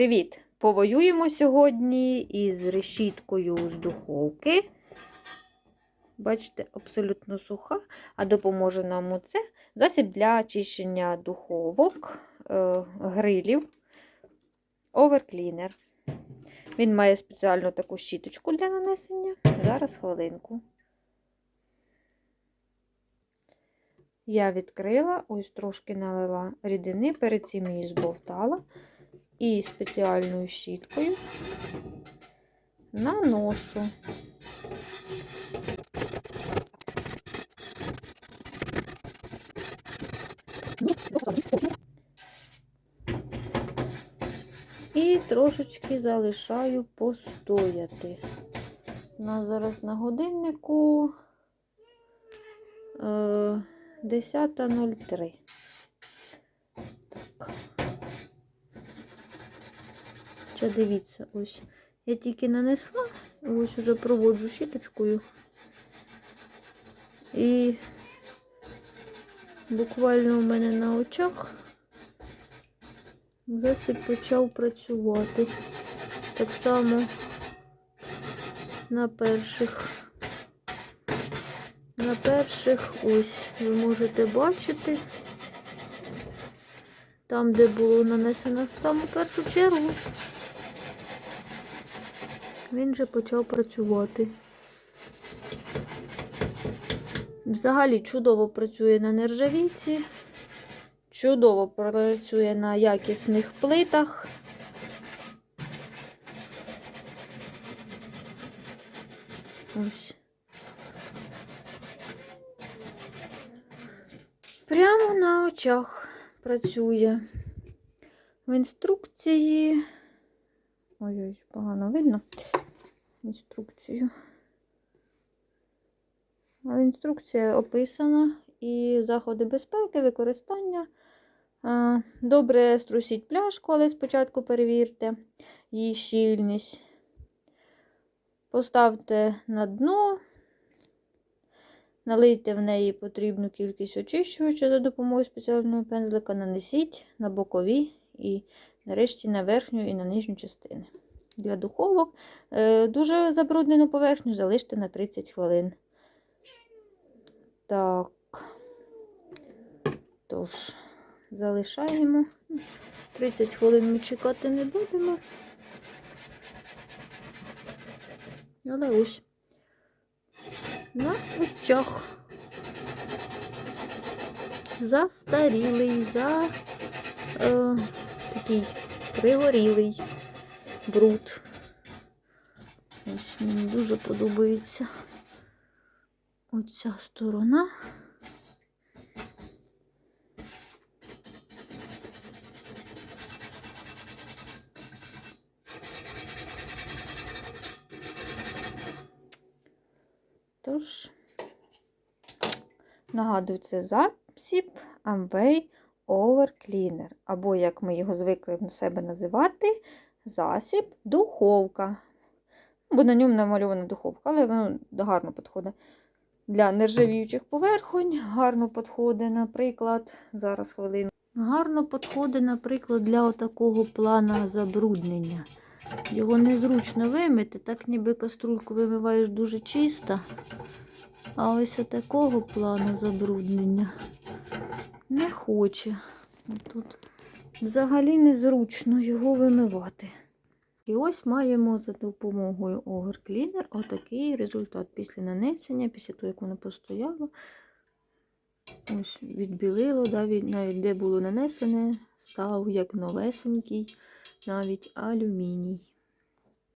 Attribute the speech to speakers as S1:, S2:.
S1: Привіт! Повоюємо сьогодні із решіткою з духовки. Бачите, абсолютно суха, а допоможе нам оце засіб для очищення духовок, е, грилів, оверклінер. Він має спеціальну таку щіточку для нанесення. Зараз хвилинку. Я відкрила, ось трошки налила рідини, перед цим її збовтала. І спеціальною щіткою наношу. І трошечки залишаю постояти. У нас зараз на годиннику е, 10.03. Ще дивіться, ось. Я тільки нанесла, ось уже проводжу щіточкою. І буквально у мене на очах засіб почав працювати. Так само на перших. На перших ось ви можете бачити, там, де було нанесено в саму першу чергу, він вже почав працювати. Взагалі чудово працює на нержавійці, чудово працює на якісних плитах. Ось. Прямо на очах працює. В інструкції. Ой-ой, погано видно інструкцію. Але інструкція описана і заходи безпеки, використання. Добре струсіть пляшку, але спочатку перевірте її щільність. Поставте на дно, налийте в неї потрібну кількість очищувача за допомогою спеціального пензлика, нанесіть на бокові і нарешті на верхню і на нижню частини. Для духовок Е, дуже забруднену поверхню залиште на 30 хвилин. Так, тож, залишаємо. 30 хвилин ми чекати не будемо. Але ось на очах. Застарілий, за е, такий пригорілий бруд. Ось мені дуже подобається оця сторона. Тож, нагадую, це засіб Amway Over Cleaner, або, як ми його звикли на себе називати, засіб духовка. Бо на ньому намальована духовка, але воно гарно підходить для нержавіючих поверхонь, гарно підходить, наприклад, зараз хвилину. Гарно підходить, наприклад, для такого плана забруднення. Його незручно вимити, так ніби каструльку вимиваєш дуже чисто. А ось такого плану забруднення не хоче. Тут взагалі незручно його вимивати. І ось маємо за допомогою Ogre Cleaner отакий результат після нанесення, після того, як воно постояло. Ось відбілило, навіть де було нанесене, став як новесенький, навіть алюміній.